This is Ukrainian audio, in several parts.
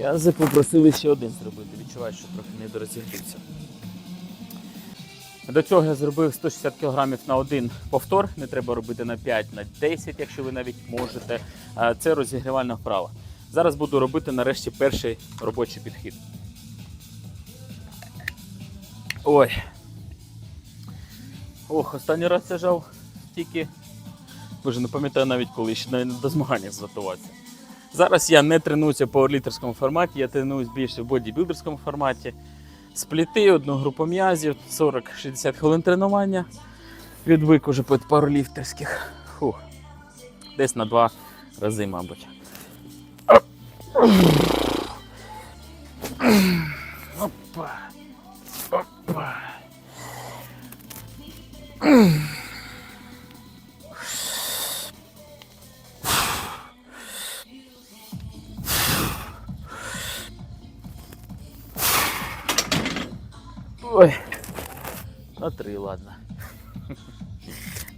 М'язи попросили ще один зробити. Відчуваю, що трохи не дорозігрівся. До цього я зробив 160 кг на один повтор. Не треба робити на 5, на 10, якщо ви навіть можете. Це розігрівальна вправа. Зараз буду робити нарешті перший робочий підхід. Ой. Ох, останній раз я жав тільки. Боже, не пам'ятаю навіть коли ще навіть до змагання зготуватися. Зараз я не тренуюся по літерському форматі, я тренуюсь більше в бодібілдерському форматі. Спліти, одну групу м'язів, 40-60 хвилин тренування. Відвик уже під пароліфтерських. Фух. Десь на два рази, мабуть. Ой. На три, ладно.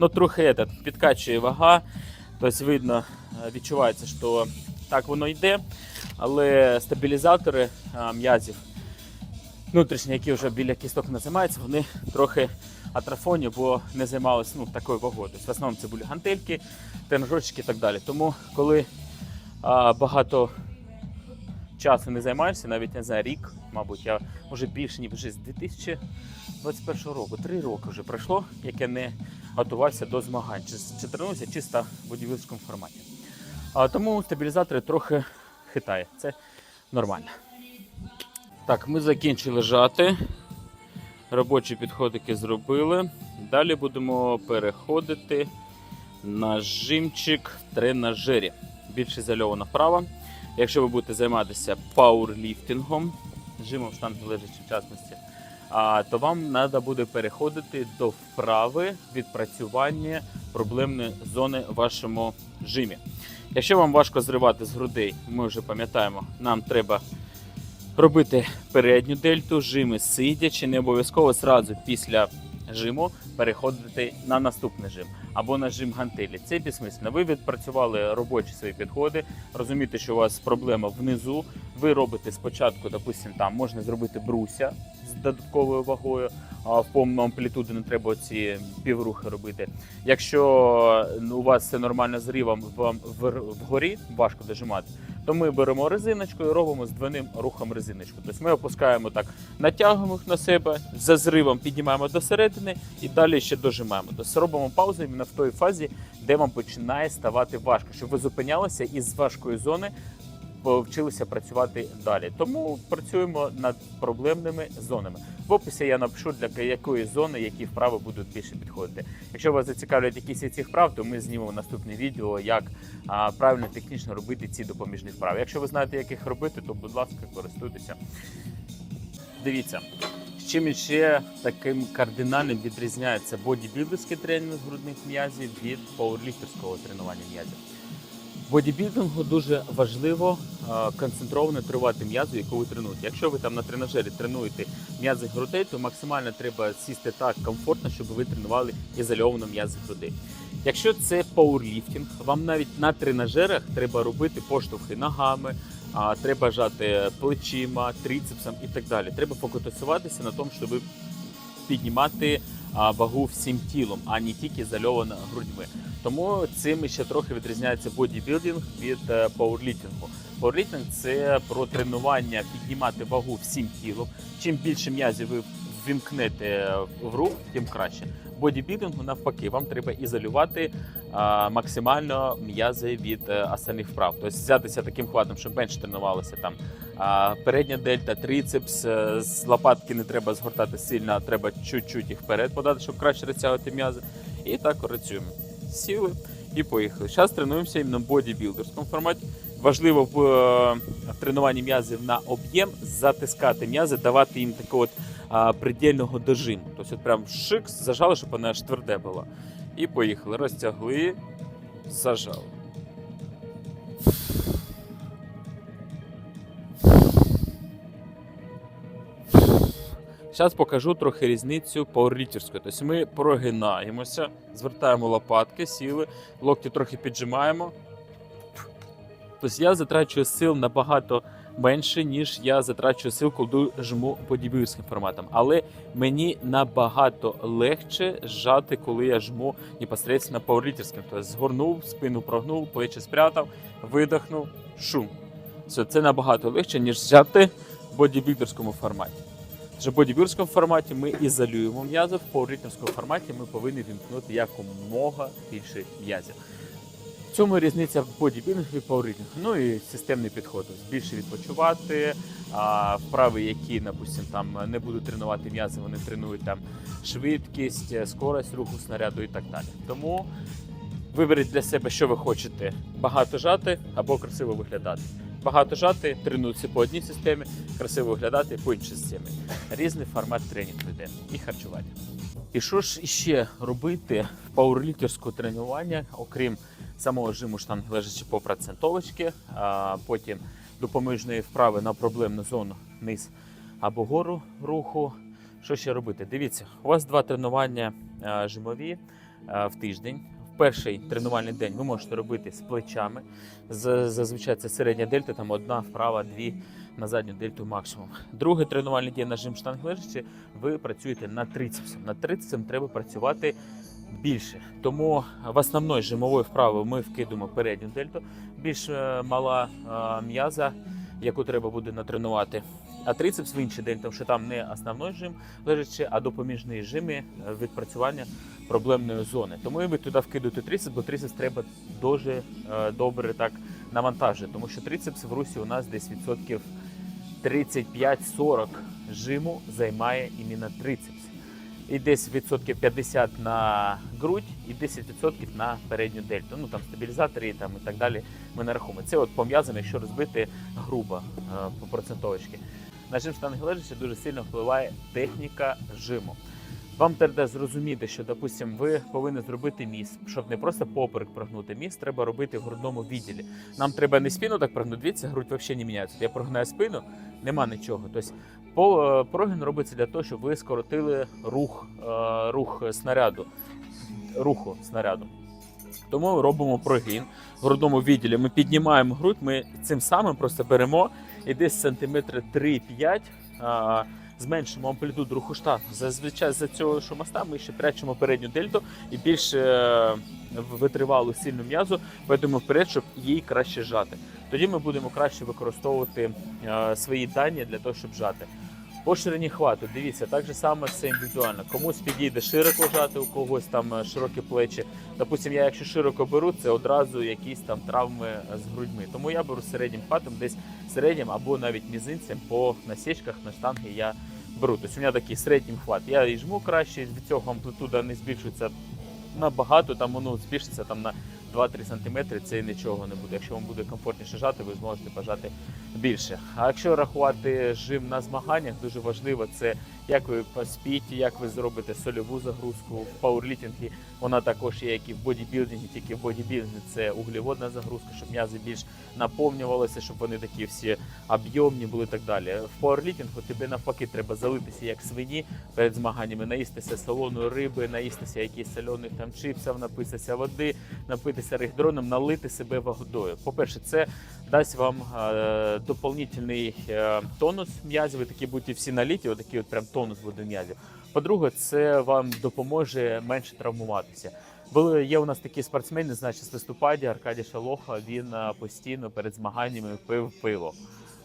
Ну, трохи этот, підкачує вага. Тобто видно, е, відчувається, що так воно йде, але стабілізатори а, м'язів внутрішні, які вже біля кісток не вони трохи атрофоні, бо не займалися ну, такою вагою. Тобто, в основному це були гантельки, тренажерчики і так далі. Тому коли а, багато часу не займаєшся, навіть не знаю, рік, мабуть, я може більше ніж з 2021 року, три роки вже пройшло, як я не готувався до змагань, чи, чи тренуюся чисто в будівельському форматі. А, тому стабілізатори трохи хитає. Це нормально. Так, ми закінчили жати. Робочі підходики зробили. Далі будемо переходити на жимчик тренажері. Більш ізольована вправа. Якщо ви будете займатися пауерліфтингом, жимом штанги лежачи в частності, то вам треба буде переходити до вправи відпрацювання проблемної зони в вашому жимі. Якщо вам важко зривати з грудей, ми вже пам'ятаємо, нам треба робити передню дельту, жими сидячи, не обов'язково зразу після жиму переходити на наступний жим або на жим гантелі. Це безсмислено. Ви відпрацювали робочі свої підходи, розумієте, що у вас проблема внизу. Ви робите спочатку, допустимо, там можна зробити бруся з додатковою вагою, в повному амплітуді не треба ці піврухи робити. Якщо ну, у вас все нормально з рівом вам вгорі, важко дожимати, то ми беремо резиночку і робимо з двойним рухом резиночку. Тобто ми опускаємо так, натягуємо їх на себе, за зривом піднімаємо до середини і далі ще дожимаємо. Тобто робимо паузу іменно в той фазі, де вам починає ставати важко, щоб ви зупинялися із важкої зони вчилися працювати далі. Тому працюємо над проблемними зонами. В описі я напишу для якої зони які вправи будуть більше підходити. Якщо вас зацікавлять якісь цих вправ, то ми знімемо наступне відео, як правильно технічно робити ці допоміжні вправи. Якщо ви знаєте, як їх робити, то будь ласка, користуйтеся. Дивіться, чим ще таким кардинальним відрізняється бодібілдерський тренінг грудних м'язів від пауерліфтерського тренування м'язів. Бодібілдингу дуже важливо е, концентровано тренувати м'язу, яку ви тренуєте. Якщо ви там на тренажері тренуєте м'язи грудей, то максимально треба сісти так комфортно, щоб ви тренували ізольовано м'язи грудей. Якщо це пауерліфтинг, вам навіть на тренажерах треба робити поштовхи ногами, треба жати плечима, трицепсом і так далі. Треба фокусуватися на тому, щоб піднімати вагу всім тілом, а не тільки зальовано грудьми. Тому цим ще трохи відрізняється бодібілдинг від е, пауерліфтингу. Пауерліфтинг – це про тренування піднімати вагу всім тілом. Чим більше м'язів ви ввімкнете в рух, тим краще. Бодібілдингу навпаки, вам треба ізолювати а, максимально м'язи від е, остальних вправ. Тобто взятися таким хватом, щоб менше тренувалося там передня дельта, трицепс, е, з лопатки не треба згортати сильно, а треба чуть-чуть їх вперед подати, щоб краще розтягувати м'язи. І так працюємо. Сіли і поїхали. Зараз тренуємося іменно в бодібілдерському форматі. Важливо в, е, в тренуванні м'язів на об'єм затискати м'язи, давати їм такого от, а, предельного дожиму. Тобто от прям шик, зажали, щоб вона аж тверде була. І поїхали. Розтягли, зажали. Зараз покажу трохи різницю пауерліфтерської. Тобто ми прогинаємося, звертаємо лопатки, сіли, локті трохи піджимаємо. Тобто я затрачую сил набагато менше, ніж я затрачу сил, коли жму бодібілдерським форматом. Але мені набагато легше зжати, коли я жму непосредственно пауерлітерським. Тобто згорнув, спину прогнув, плечі спрятав, видихнув, шум. Все, це набагато легше, ніж взяти в бодібілдерському форматі. Вже в бодібілдерському форматі ми ізолюємо м'язи, в пауерліфтингському форматі ми повинні вімкнути якомога більше м'язів. В цьому різниця в бодібілдингу і пауерліфтингу. Ну і системний підход. Більше відпочивати, а вправи, які, допустим, там не будуть тренувати м'язи, вони тренують там швидкість, скорость руху снаряду і так далі. Тому виберіть для себе, що ви хочете: багато жати або красиво виглядати. Багато жати, тренуються по одній системі, красиво виглядати по іншій системі. Різний формат тренінгу йде і харчування. І що ж іще робити в пауерліфтерського тренування, окрім самого жиму штанги лежачи по процентовочки, а потім допоміжної вправи на проблемну зону низ або гору руху. Що ще робити? Дивіться, у вас два тренування жимові в тиждень. Перший тренувальний день ви можете робити з плечами. Зазвичай це середня дельта, там одна вправа, дві на задню дельту максимум. Другий тренувальний день на жим штанг лежачи, ви працюєте над трицепсом. Над трицепсом треба працювати більше. Тому в основної жимової вправи ми вкидуємо передню дельту, більш е, мала е, м'яза, яку треба буде натренувати. А трицепс в інший день, тому що там не основний жим лежачи, а допоміжні жими е, відпрацювання проблемної зони. Тому і ви туди вкидуєте трицепс, бо трицепс треба дуже е, добре так навантажити, тому що трицепс в русі у нас десь відсотків 35-40 жиму займає іменно трицепс. І десь відсотків 50 на грудь і 10% на передню дельту. Ну там стабілізатори там, і так далі. Ми не рахуємо. Це от по м'язам, якщо розбити грубо е, по процентовочки. На жим штанги лежачі дуже сильно впливає техніка жиму. Вам треба зрозуміти, що, допустим, ви повинні зробити міст, щоб не просто поперек прогнути міст, треба робити в грудному відділі. Нам треба не спину так прогнути, дивіться, грудь взагалі не міняється. Я прогинаю спину, нема нічого. Тобто е, робиться для того, щоб ви скоротили рух, е, рух снаряду, руху снаряду. Тому робимо прогін в грудному відділі. Ми піднімаємо грудь, ми цим самим просто беремо і десь сантиметри 3-5 а, зменшимо амплітуду руху штангу. Зазвичай за цього що моста ми ще прячемо передню дельту і більш е, витривалу сильну м'язу, поїдемо вперед, щоб її краще жати. Тоді ми будемо краще використовувати е, свої дані для того, щоб жати. По ширині хвату, дивіться, так же само це індивідуально. Комусь підійде широко жати, у когось там е, широкі плечі. Допустим, я якщо широко беру, це одразу якісь там травми е, з грудьми. Тому я беру середнім хватом, десь середнім або навіть мізинцем по насічках на штанги я беру. Тобто у мене такий середній хват. Я і жму краще, від цього амплітуда не збільшується набагато, там воно збільшиться там на 2-3 см, це нічого не буде. Якщо вам буде комфортніше жати, ви зможете пожати більше. А якщо рахувати жим на змаганнях, дуже важливо це як ви поспієте, як ви зробите сольову загрузку в пауерліфтингі. Вона також є, як і в бодібілдингі, тільки в бодібілдингі це углеводна загрузка, щоб м'язи більш наповнювалися, щоб вони такі всі об'ємні були і так далі. В пауерліфтингу тобі навпаки треба залитися як свині перед змаганнями, наїстися солоної риби, наїстися якісь соляних там чипсів, напитися води, напитися регдроном, налити себе водою. По-перше, це дасть вам е, доповнительний е, тонус м'язів, ви такі будете всі наліті, отакий от прям тонус буде м'язів. По-друге, це вам допоможе менше травмуватися. Були є у нас такі спортсмени, значить, з листопаді Аркадій Шалоха. Він е, постійно перед змаганнями пив пиво.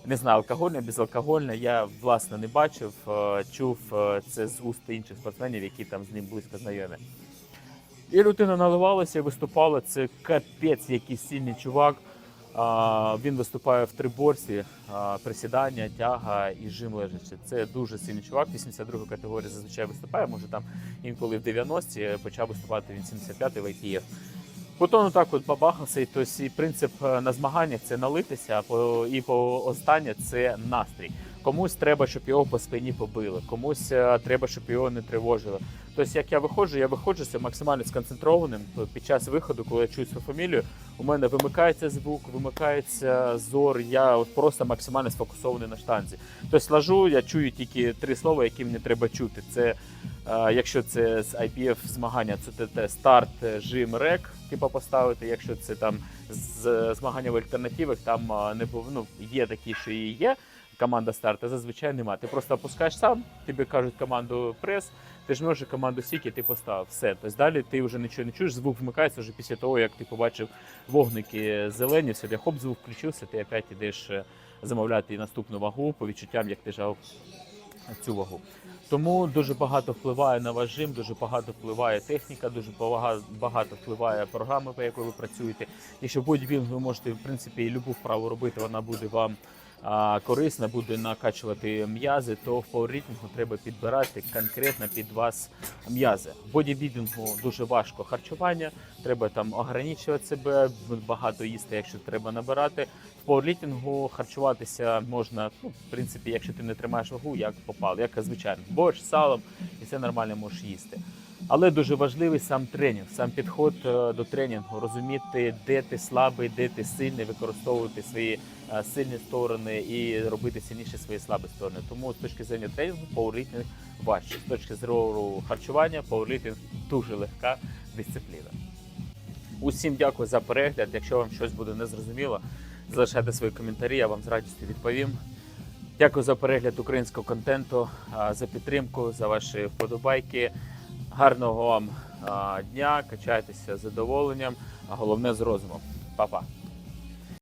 Не знаю, алкогольне, безалкогольне. Я власне не бачив, е, чув е, це з уст інших спортсменів, які там з ним близько знайомі. І людина наливалася і виступала. Це капець, який сильний чувак. Він виступає в триборсі, присідання, тяга і жим лежачи. Це дуже сильний чувак. 82 категорії зазвичай виступає. Може там інколи в 90-ті почав виступати він 75-й в ITF. Потім так от бабахався, і, тобто, принцип е, на змаганнях це налитися, і по останнє це настрій. Комусь треба, щоб його по спині побили, комусь е, треба, щоб його не тривожили. Тобто, як я виходжу, я виходжу з максимально сконцентрованим під час виходу, коли я чую свою фамілію. У мене вимикається звук, вимикається зор. Я просто максимально сфокусований на штанзі. Тобто ложу, я чую тільки три слова, які мені треба чути. Це е, якщо це з IPF змагання, це старт, е, жим, рек, типу поставити. Якщо це там з змагання в альтернативах там не був. Ну є такі, що і є. Команда старт, а зазвичай немає. Ти просто опускаєш сам, тобі кажуть команду прес, ти жмеш і команду сіки, ти поставив. Все. Тобто далі ти вже нічого не чуєш, звук вмикається вже після того, як ти побачив вогники зелені, все, для хоп, звук включився, ти опять ідеш е, замовляти наступну вагу по відчуттям, як ти жав цю вагу. Тому дуже багато впливає на ваш жим, дуже багато впливає техніка, дуже бага- багато впливає програма, по якій ви працюєте. Якщо бодібілдинг ви можете в принципі і любу вправу робити, вона буде вам корисна, буде накачувати м'язи, то в пауерліфтингу треба підбирати конкретно під вас м'язи. В бодібілдингу дуже важко харчування, треба там ограничувати себе, багато їсти, якщо треба набирати. В пауерліфтингу харчуватися можна, ну, в принципі, якщо ти не тримаєш вагу, як попало, як звичайно, борщ, салом, і все нормально можеш їсти. Але дуже важливий сам тренінг, сам підход е, до тренінгу, розуміти, де ти слабий, де ти сильний, використовувати свої е, сильні сторони і робити сильніше свої слабі сторони. Тому з точки зору тренінгу пауерліфтинг важче. З точки зору харчування, пауерліфтинг дуже легка дисципліна. Усім дякую за перегляд. Якщо вам щось буде незрозуміло, залишайте свої коментарі, я вам з радістю відповім. Дякую за перегляд українського контенту, за підтримку, за ваші вподобайки. Гарного вам дня, качайтеся з задоволенням, а головне з розумом. Па-па!